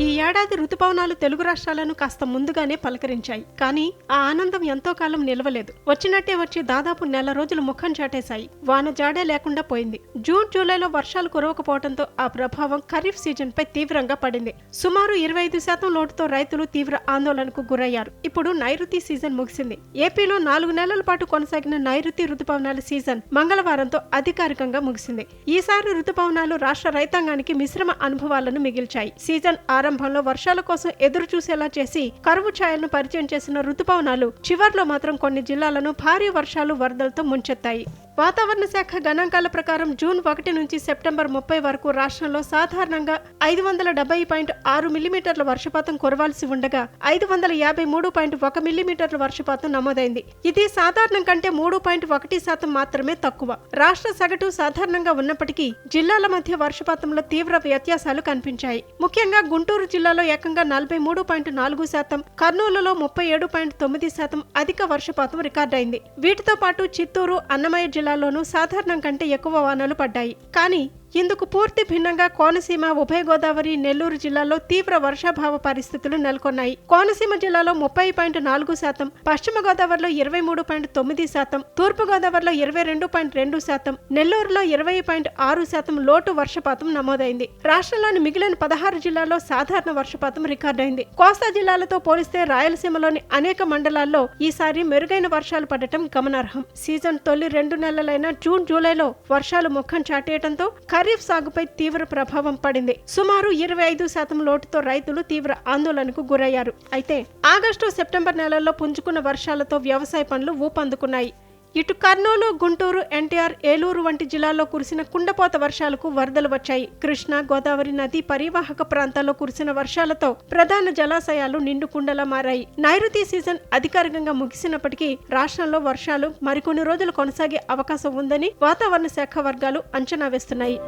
ఈ ఏడాది రుతుపవనాలు తెలుగు రాష్ట్రాలను కాస్త ముందుగానే పలకరించాయి. కానీ ఆ ఆనందం ఎంతో కాలం నిలవలేదు. వచ్చినట్టే వచ్చి దాదాపు నెల రోజులు ముఖం చాటేశాయి. వాన జాడే లేకుండా పోయింది. జూన్ జూలైలో వర్షాలు కురవకపోవడంతో ఆ ప్రభావం ఖరీఫ్ సీజన్ పై తీవ్రంగా పడింది. సుమారు ఇరవై ఐదు శాతం లోటుతో రైతులు తీవ్ర ఆందోళనకు గురయ్యారు. ఇప్పుడు నైరుతి సీజన్ ముగిసింది. ఏపీలో నాలుగు నెలల పాటు కొనసాగిన నైరుతి రుతుపవనాల సీజన్ మంగళవారంతో అధికారికంగా ముగిసింది. ఈసారి రుతుపవనాలు రాష్ట్ర రైతాంగానికి మిశ్రమ అనుభవాలను మిగిల్చాయి. సీజన్ ప్రారంభంలో వర్షాల కోసం ఎదురు చూసేలా చేసి కరువు ఛాయలను పరిచయం చేసిన రుతుపవనాలు చివర్లో మాత్రం కొన్ని జిల్లాలను భారీ వర్షాలు వరదలతో ముంచెత్తాయి. వాతావరణ శాఖ గణాంకాల ప్రకారం జూన్ ఒకటి నుంచి సెప్టెంబర్ ముప్పై వరకు రాష్ట్రంలో సాధారణంగా ఐదు వందల డెబ్బై పాయింట్ ఆరు మిల్లీమీటర్ల వర్షపాతం కురవాల్సి ఉండగా ఐదు వందల యాభై మూడు పాయింట్ ఒక మిల్లీమీటర్ల వర్షపాతం నమోదైంది. ఇది సాధారణం కంటే మూడు పాయింట్ ఒకటి శాతం మాత్రమే తక్కువ. రాష్ట్ర సగటు సాధారణంగా ఉన్నప్పటికీ జిల్లాల మధ్య వర్షపాతంలో తీవ్ర వ్యత్యాసాలు కనిపించాయి. ముఖ్యంగా గుంటూరు గుంటూరు జిల్లాలో ఏకంగా నలభై మూడు పాయింట్ నాలుగు శాతం కర్నూలులో ముప్పై ఏడు పాయింట్ తొమ్మిది శాతం అధిక వర్షపాతం రికార్డైంది. వీటితో పాటు చిత్తూరు అన్నమయ్య జిల్లాలోనూ సాధారణం కంటే ఎక్కువ వానలు పడ్డాయి. కానీ ఇందుకు పూర్తి భిన్నంగా కోనసీమ ఉభయ గోదావరి నెల్లూరు జిల్లాల్లో తీవ్ర వర్షాభావ పరిస్థితులు నెలకొన్నాయి. కోనసీమ జిల్లాలో ముప్పై పాయింట్ నాలుగు శాతం పశ్చిమ గోదావరిలో ఇరవై మూడు పాయింట్ తొమ్మిది శాతం తూర్పు గోదావరిలో ఇరవై రెండు పాయింట్ రెండు శాతం నెల్లూరులో ఇరవై పాయింట్ ఆరు శాతం లోటు వర్షపాతం నమోదైంది. రాష్ట్రంలోని మిగిలిన పదహారు జిల్లాల్లో సాధారణ వర్షపాతం రికార్డైంది. కోస్తా జిల్లాలతో పోలిస్తే రాయలసీమలోని అనేక మండలాల్లో ఈసారి మెరుగైన వర్షాలు పడటం గమనార్హం. సీజన్ తొలి రెండు నెలలైన జూన్ జూలైలో వర్షాలు ముఖం చాటేయడంతో ఖరీఫ్ సాగుపై తీవ్ర ప్రభావం పడింది. సుమారు ఇరవై ఐదు శాతం లోటుతో రైతులు తీవ్ర ఆందోళనకు గురయ్యారు. అయితే ఆగస్టు సెప్టెంబర్ నెలల్లో పుంజుకున్న వర్షాలతో వ్యవసాయ పనులు ఊపందుకున్నాయి. ఇటు కర్నూలు గుంటూరు ఎన్టీఆర్ ఏలూరు వంటి జిల్లాల్లో కురిసిన కుండపోత వర్షాలకు వరదలు వచ్చాయి. కృష్ణా గోదావరి నది పరివాహక ప్రాంతాల్లో కురిసిన వర్షాలతో ప్రధాన జలాశయాలు నిండు కుండలా మారాయి. నైరుతి సీజన్ అధికారికంగా ముగిసినప్పటికీ రాష్ట్రంలో వర్షాలు మరికొన్ని రోజులు కొనసాగే అవకాశం ఉందని వాతావరణ శాఖ వర్గాలు అంచనా వేస్తున్నాయి.